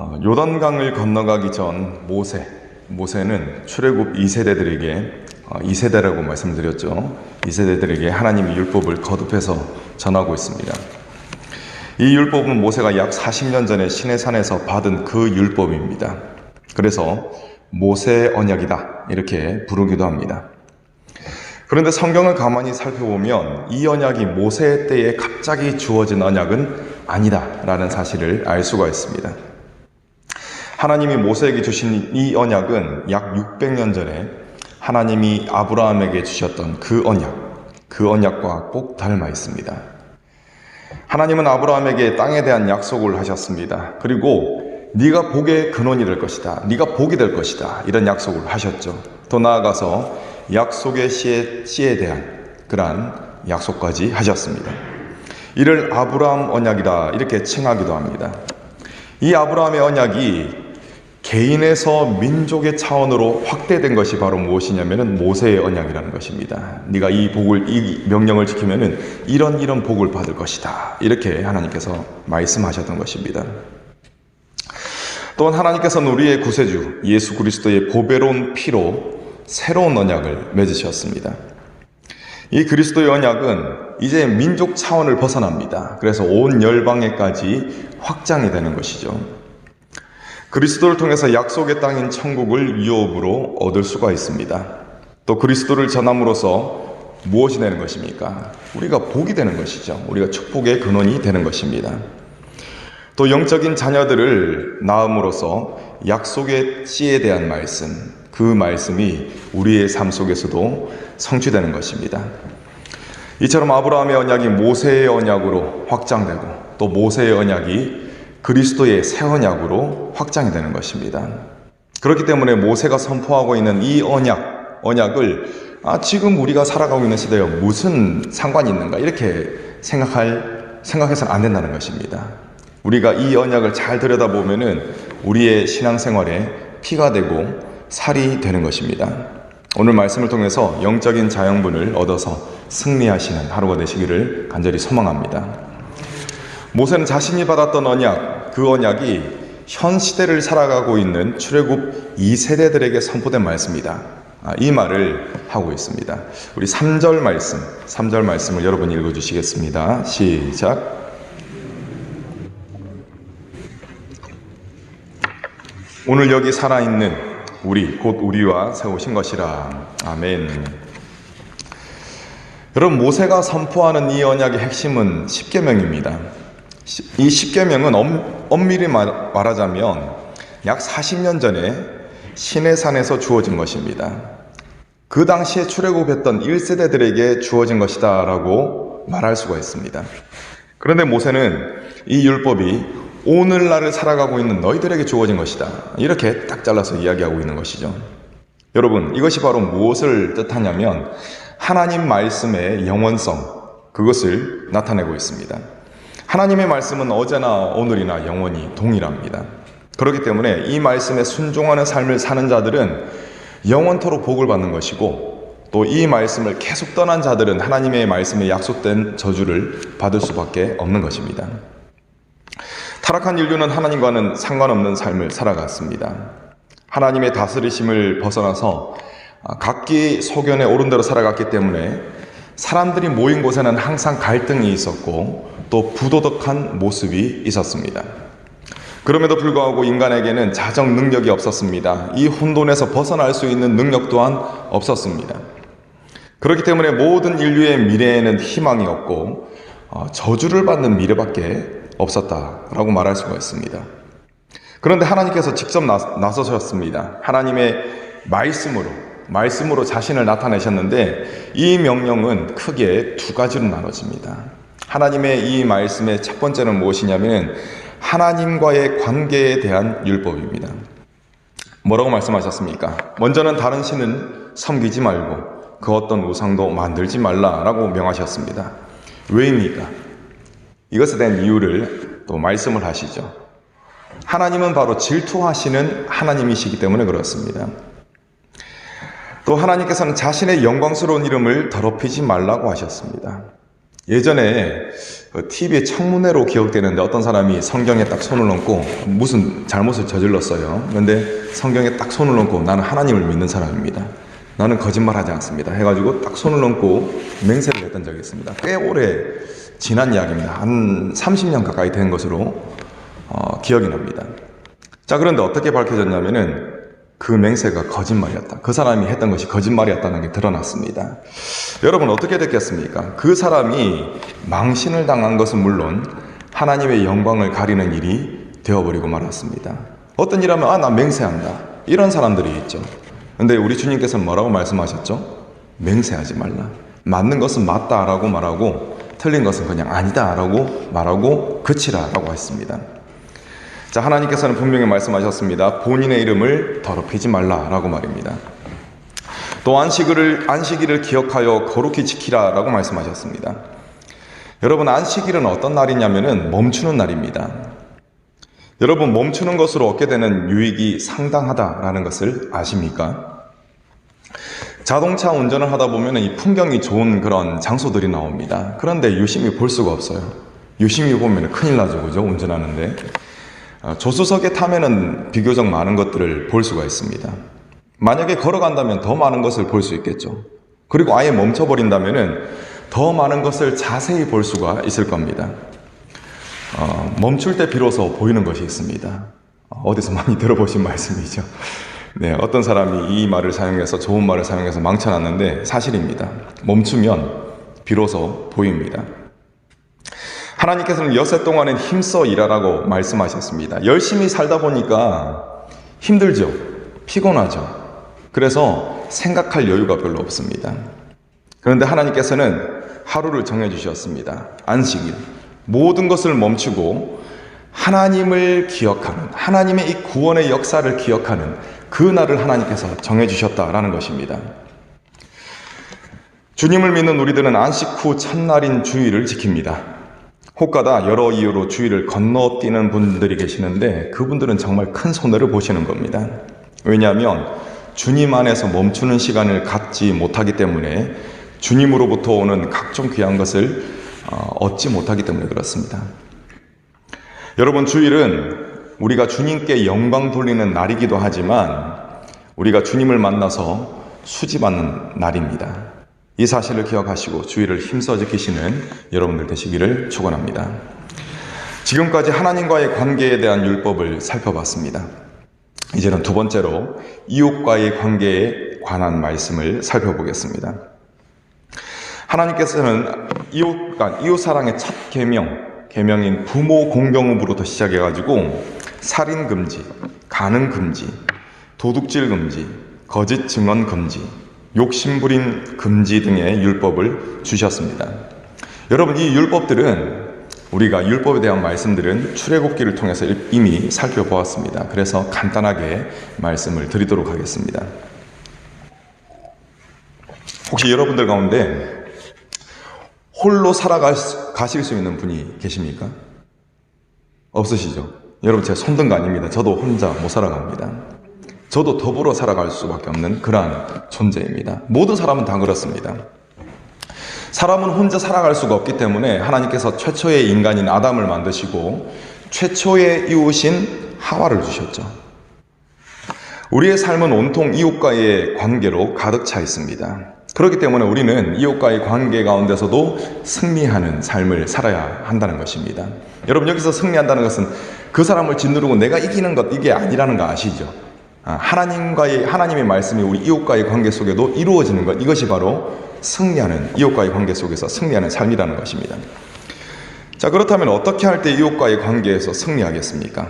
어, 요단강을 건너가기 전 모세, 모세는 출애굽 2세대들에게 어, 2세대라고 말씀드렸죠. 2세대들에게 하나님의 율법을 거듭해서 전하고 있습니다. 이 율법은 모세가 약 40년 전에 시내산에서 받은 그 율법입니다. 그래서 모세의 언약이다 이렇게 부르기도 합니다. 그런데 성경을 가만히 살펴보면 이 언약이 모세 때에 갑자기 주어진 언약은 아니다라는 사실을 알 수가 있습니다. 하나님이 모세에게 주신 이 언약은 약 600년 전에 하나님이 아브라함에게 주셨던 그 언약, 그 언약과 꼭 닮아 있습니다. 하나님은 아브라함에게 땅에 대한 약속을 하셨습니다. 그리고 네가 복의 근원이 될 것이다. 네가 복이 될 것이다. 이런 약속을 하셨죠. 더 나아가서 약속의 씨에, 씨에 대한 그러한 약속까지 하셨습니다. 이를 아브라함 언약이다 이렇게 칭하기도 합니다. 이 아브라함의 언약이 개인에서 민족의 차원으로 확대된 것이 바로 무엇이냐면은 모세의 언약이라는 것입니다. 네가 이 복을 이 명령을 지키면은 이런 이런 복을 받을 것이다. 이렇게 하나님께서 말씀하셨던 것입니다. 또한 하나님께서는 우리의 구세주 예수 그리스도의 보배로운 피로 새로운 언약을 맺으셨습니다. 이 그리스도의 언약은 이제 민족 차원을 벗어납니다. 그래서 온 열방에까지 확장이 되는 것이죠. 그리스도를 통해서 약속의 땅인 천국을 유업으로 얻을 수가 있습니다. 또 그리스도를 전함으로써 무엇이 되는 것입니까? 우리가 복이 되는 것이죠. 우리가 축복의 근원이 되는 것입니다. 또 영적인 자녀들을 낳음으로써 약속의 씨에 대한 말씀, 그 말씀이 우리의 삶 속에서도 성취되는 것입니다. 이처럼 아브라함의 언약이 모세의 언약으로 확장되고 또 모세의 언약이 그리스도의 새 언약으로 확장이 되는 것입니다. 그렇기 때문에 모세가 선포하고 있는 이 언약, 언약을 아, 지금 우리가 살아가고 있는 시대에 무슨 상관이 있는가 이렇게 생각할 생각해서는 안 된다는 것입니다. 우리가 이 언약을 잘 들여다보면은 우리의 신앙생활에 피가 되고 살이 되는 것입니다. 오늘 말씀을 통해서 영적인 자양분을 얻어서 승리하시는 하루가 되시기를 간절히 소망합니다. 모세는 자신이 받았던 언약, 그 언약이 현 시대를 살아가고 있는 출애굽 2세대들에게 선포된 말씀이다. 아, 이 말을 하고 있습니다. 우리 3절 말씀, 3절 말씀을 여러분 읽어 주시겠습니다. 시작. 오늘 여기 살아있는 우리, 곧 우리와 세우신 것이라. 아멘. 여러분, 모세가 선포하는 이 언약의 핵심은 10계명입니다. 이 10계명은 엄밀히 말하자면 약 40년 전에 시내산에서 주어진 것입니다. 그 당시에 출애굽했던 1세대들에게 주어진 것이다라고 말할 수가 있습니다. 그런데 모세는 이 율법이 오늘날을 살아가고 있는 너희들에게 주어진 것이다. 이렇게 딱 잘라서 이야기하고 있는 것이죠. 여러분, 이것이 바로 무엇을 뜻하냐면 하나님 말씀의 영원성, 그것을 나타내고 있습니다. 하나님의 말씀은 어제나 오늘이나 영원히 동일합니다. 그렇기 때문에 이 말씀에 순종하는 삶을 사는 자들은 영원토록 복을 받는 것이고 또 이 말씀을 계속 떠난 자들은 하나님의 말씀에 약속된 저주를 받을 수밖에 없는 것입니다. 타락한 인류는 하나님과는 상관없는 삶을 살아갔습니다. 하나님의 다스리심을 벗어나서 각기 소견에 오른 대로 살아갔기 때문에 사람들이 모인 곳에는 항상 갈등이 있었고 또 부도덕한 모습이 있었습니다. 그럼에도 불구하고 인간에게는 자정 능력이 없었습니다. 이 혼돈에서 벗어날 수 있는 능력 또한 없었습니다. 그렇기 때문에 모든 인류의 미래에는 희망이 없고 저주를 받는 미래밖에 없었다라고 말할 수가 있습니다. 그런데 하나님께서 직접 나서셨습니다. 하나님의 말씀으로 말씀으로 자신을 나타내셨는데 이 명령은 크게 두 가지로 나눠집니다. 하나님의 이 말씀의 첫 번째는 무엇이냐면 하나님과의 관계에 대한 율법입니다. 뭐라고 말씀하셨습니까? 먼저는 다른 신은 섬기지 말고 그 어떤 우상도 만들지 말라라고 명하셨습니다. 왜입니까? 이것에 대한 이유를 또 말씀을 하시죠. 하나님은 바로 질투하시는 하나님이시기 때문에 그렇습니다. 또 하나님께서는 자신의 영광스러운 이름을 더럽히지 말라고 하셨습니다. 예전에 그 TV의 청문회로 기억되는데 어떤 사람이 성경에 딱 손을 얹고 무슨 잘못을 저질렀어요. 그런데 성경에 딱 손을 얹고 나는 하나님을 믿는 사람입니다. 나는 거짓말하지 않습니다. 해가지고 딱 손을 얹고 맹세를 했던 적이 있습니다. 꽤 오래 지난 이야기입니다. 한 30년 가까이 된 것으로 어, 기억이 납니다. 자 그런데 어떻게 밝혀졌냐면은 그 맹세가 거짓말이었다. 그 사람이 했던 것이 거짓말이었다는 게 드러났습니다. 여러분 어떻게 됐겠습니까? 그 사람이 망신을 당한 것은 물론 하나님의 영광을 가리는 일이 되어버리고 말았습니다. 어떤 일 하면 아 나 맹세한다. 이런 사람들이 있죠. 근데 우리 주님께서는 뭐라고 말씀하셨죠? 맹세하지 말라. 맞는 것은 맞다라고 말하고 틀린 것은 그냥 아니다라고 말하고 그치라라고 했습니다. 자, 하나님께서는 분명히 말씀하셨습니다. 본인의 이름을 더럽히지 말라라고 말입니다. 또 안식일을 안식일을 기억하여 거룩히 지키라라고 말씀하셨습니다. 여러분 안식일은 어떤 날이냐면은 멈추는 날입니다. 여러분 멈추는 것으로 얻게 되는 유익이 상당하다라는 것을 아십니까? 자동차 운전을 하다 보면 이 풍경이 좋은 그런 장소들이 나옵니다. 그런데 유심히 볼 수가 없어요. 유심히 보면 큰일 나죠, 그죠? 운전하는데. 아, 조수석에 타면은 비교적 많은 것들을 볼 수가 있습니다. 만약에 걸어간다면 더 많은 것을 볼 수 있겠죠. 그리고 아예 멈춰버린다면 더 많은 것을 자세히 볼 수가 있을 겁니다. 어, 멈출 때 비로소 보이는 것이 있습니다. 어, 어디서 많이 들어보신 말씀이죠. 네, 어떤 사람이 이 말을 사용해서 좋은 말을 사용해서 망쳐놨는데 사실입니다. 멈추면 비로소 보입니다. 하나님께서는 여섯 동안은 힘써 일하라고 말씀하셨습니다. 열심히 살다 보니까 힘들죠. 피곤하죠. 그래서 생각할 여유가 별로 없습니다. 그런데 하나님께서는 하루를 정해주셨습니다. 안식일. 모든 것을 멈추고 하나님을 기억하는, 하나님의 이 구원의 역사를 기억하는 그 날을 하나님께서 정해주셨다라는 것입니다. 주님을 믿는 우리들은 안식 후 첫날인 주일을 지킵니다. 혹가다 여러 이유로 주위를 건너뛰는 분들이 계시는데 그분들은 정말 큰 손해를 보시는 겁니다. 왜냐하면 주님 안에서 멈추는 시간을 갖지 못하기 때문에 주님으로부터 오는 각종 귀한 것을 어, 얻지 못하기 때문에 그렇습니다. 여러분 주일은 우리가 주님께 영광 돌리는 날이기도 하지만 우리가 주님을 만나서 수지받는 날입니다. 이 사실을 기억하시고 주의를 힘써 지키시는 여러분들 되시기를 축원합니다. 지금까지 하나님과의 관계에 대한 율법을 살펴봤습니다. 이제는 두 번째로 이웃과의 관계에 관한 말씀을 살펴보겠습니다. 하나님께서는 이웃 간 이웃 사랑의 첫 계명 계명인 부모 공경으로부터 시작해 가지고 살인 금지, 가는 금지, 도둑질 금지, 거짓 증언 금지, 욕심부린 금지 등의 율법을 주셨습니다. 여러분 이 율법들은 우리가 율법에 대한 말씀들은 출애굽기를 통해서 이미 살펴보았습니다. 그래서 간단하게 말씀을 드리도록 하겠습니다. 혹시 여러분들 가운데 홀로 살아가실 수 있는 분이 계십니까? 없으시죠? 여러분 제가 손든 거 아닙니다. 저도 혼자 못 살아갑니다. 저도 더불어 살아갈 수밖에 없는 그러한 존재입니다. 모든 사람은 다 그렇습니다. 사람은 혼자 살아갈 수가 없기 때문에 하나님께서 최초의 인간인 아담을 만드시고 최초의 이웃인 하와를 주셨죠. 우리의 삶은 온통 이웃과의 관계로 가득 차 있습니다. 그렇기 때문에 우리는 이웃과의 관계 가운데서도 승리하는 삶을 살아야 한다는 것입니다. 여러분 여기서 승리한다는 것은 그 사람을 짓누르고 내가 이기는 것 이게 아니라는 거 아시죠? 아, 하나님과의 하나님의 말씀이 우리 이웃과의 관계 속에도 이루어지는 것 이것이 바로 승리하는 이웃과의 관계 속에서 승리하는 삶이라는 것입니다. 자 그렇다면 어떻게 할 때 이웃과의 관계에서 승리하겠습니까?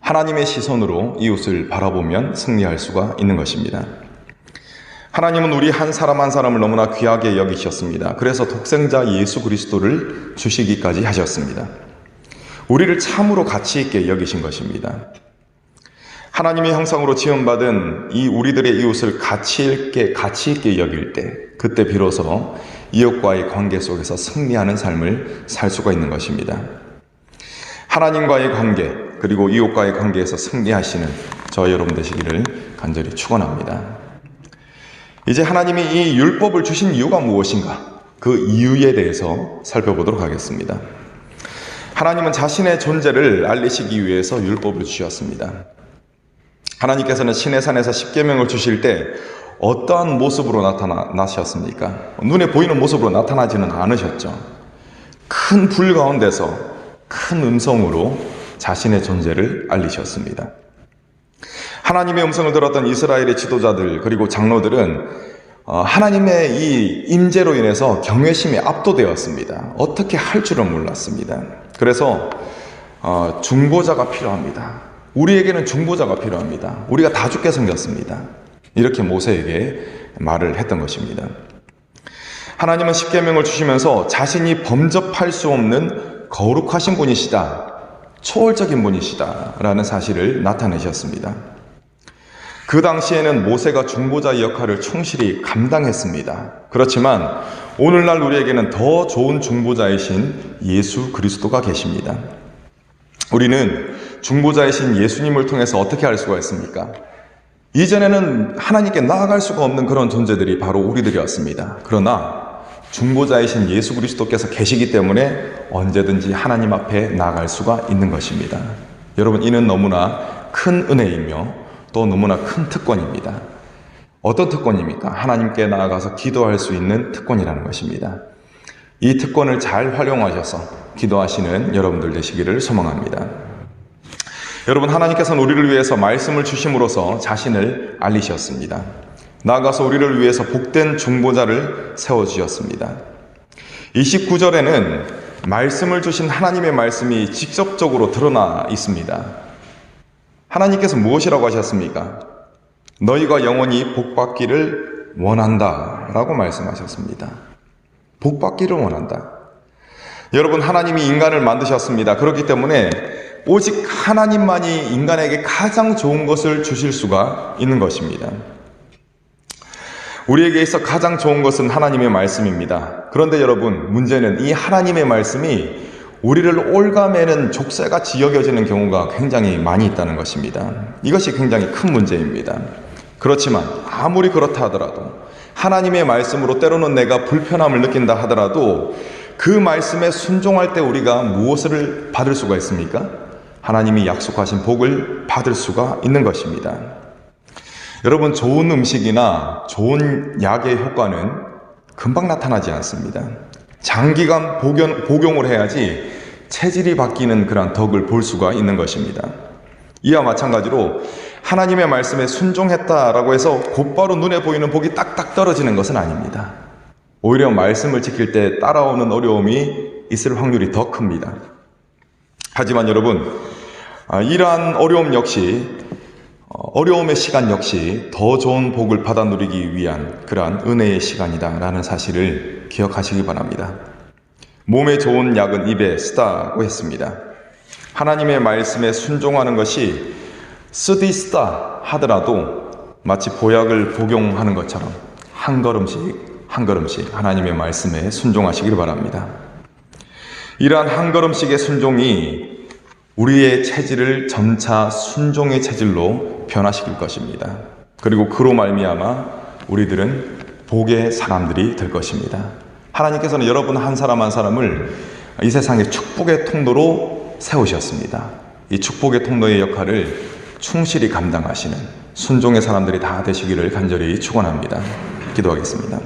하나님의 시선으로 이웃을 바라보면 승리할 수가 있는 것입니다. 하나님은 우리 한 사람 한 사람을 너무나 귀하게 여기셨습니다. 그래서 독생자 예수 그리스도를 주시기까지 하셨습니다. 우리를 참으로 가치 있게 여기신 것입니다. 하나님의 형상으로 지음받은 이 우리들의 이웃을 가치 있게 가치 있게 여길 때 그때 비로소 이웃과의 관계 속에서 승리하는 삶을 살 수가 있는 것입니다. 하나님과의 관계 그리고 이웃과의 관계에서 승리하시는 저 여러분 되시기를 간절히 축원합니다. 이제 하나님이 이 율법을 주신 이유가 무엇인가? 그 이유에 대해서 살펴보도록 하겠습니다. 하나님은 자신의 존재를 알리시기 위해서 율법을 주셨습니다. 하나님께서는 신의 산에서 십계명을 주실 때 어떠한 모습으로 나타나셨습니까? 눈에 보이는 모습으로 나타나지는 않으셨죠. 큰 불 가운데서 큰 음성으로 자신의 존재를 알리셨습니다. 하나님의 음성을 들었던 이스라엘의 지도자들 그리고 장로들은 어, 하나님의 이 임재로 인해서 경외심에 압도되었습니다. 어떻게 할 줄은 몰랐습니다. 그래서 어, 중보자가 필요합니다. 우리에게는 중보자가 필요합니다. 우리가 다 죽게 생겼습니다. 이렇게 모세에게 말을 했던 것입니다. 하나님은 십계명을 주시면서 자신이 범접할 수 없는 거룩하신 분이시다. 초월적인 분이시다라는 사실을 나타내셨습니다. 그 당시에는 모세가 중보자의 역할을 충실히 감당했습니다. 그렇지만 오늘날 우리에게는 더 좋은 중보자이신 예수 그리스도가 계십니다. 우리는 중보자이신 예수님을 통해서 어떻게 할 수가 있습니까? 이전에는 하나님께 나아갈 수가 없는 그런 존재들이 바로 우리들이었습니다. 그러나 중보자이신 예수 그리스도께서 계시기 때문에 언제든지 하나님 앞에 나아갈 수가 있는 것입니다. 여러분, 이는 너무나 큰 은혜이며 또 너무나 큰 특권입니다. 어떤 특권입니까? 하나님께 나아가서 기도할 수 있는 특권이라는 것입니다. 이 특권을 잘 활용하셔서 기도하시는 여러분들 되시기를 소망합니다. 여러분, 하나님께서는 우리를 위해서 말씀을 주심으로써 자신을 알리셨습니다. 나아가서 우리를 위해서 복된 중보자를 세워 주셨습니다. 29절에는 말씀을 주신 하나님의 말씀이 직접적으로 드러나 있습니다. 하나님께서 무엇이라고 하셨습니까? 너희가 영원히 복받기를 원한다. 라고 말씀하셨습니다. 복받기를 원한다. 여러분, 하나님이 인간을 만드셨습니다. 그렇기 때문에 오직 하나님만이 인간에게 가장 좋은 것을 주실 수가 있는 것입니다. 우리에게 있어 가장 좋은 것은 하나님의 말씀입니다. 그런데 여러분, 문제는 이 하나님의 말씀이 우리를 올가매는 족쇄같이 여겨지는 경우가 굉장히 많이 있다는 것입니다. 이것이 굉장히 큰 문제입니다. 그렇지만 아무리 그렇다 하더라도 하나님의 말씀으로 때로는 내가 불편함을 느낀다 하더라도 그 말씀에 순종할 때 우리가 무엇을 받을 수가 있습니까? 하나님이 약속하신 복을 받을 수가 있는 것입니다. 여러분, 좋은 음식이나 좋은 약의 효과는 금방 나타나지 않습니다. 장기간 복용, 복용을 해야지 체질이 바뀌는 그러한 덕을 볼 수가 있는 것입니다. 이와 마찬가지로 하나님의 말씀에 순종했다라고 해서 곧바로 눈에 보이는 복이 딱딱 떨어지는 것은 아닙니다. 오히려 말씀을 지킬 때 따라오는 어려움이 있을 확률이 더 큽니다. 하지만 여러분, 아, 이러한 어려움 역시 어, 어려움의 시간 역시 더 좋은 복을 받아 누리기 위한 그러한 은혜의 시간이다라는 사실을 기억하시기 바랍니다. 몸에 좋은 약은 입에 쓰다고 했습니다. 하나님의 말씀에 순종하는 것이 쓰디 쓰다 하더라도 마치 보약을 복용하는 것처럼 한 걸음씩 한 걸음씩 하나님의 말씀에 순종하시길 바랍니다. 이러한 한 걸음씩의 순종이 우리의 체질을 점차 순종의 체질로 변화시킬 것입니다. 그리고 그로 말미암아 우리들은 복의 사람들이 될 것입니다. 하나님께서는 여러분 한 사람 한 사람을 이 세상의 축복의 통로로 세우셨습니다. 이 축복의 통로의 역할을 충실히 감당하시는 순종의 사람들이 다 되시기를 간절히 축원합니다. 기도하겠습니다.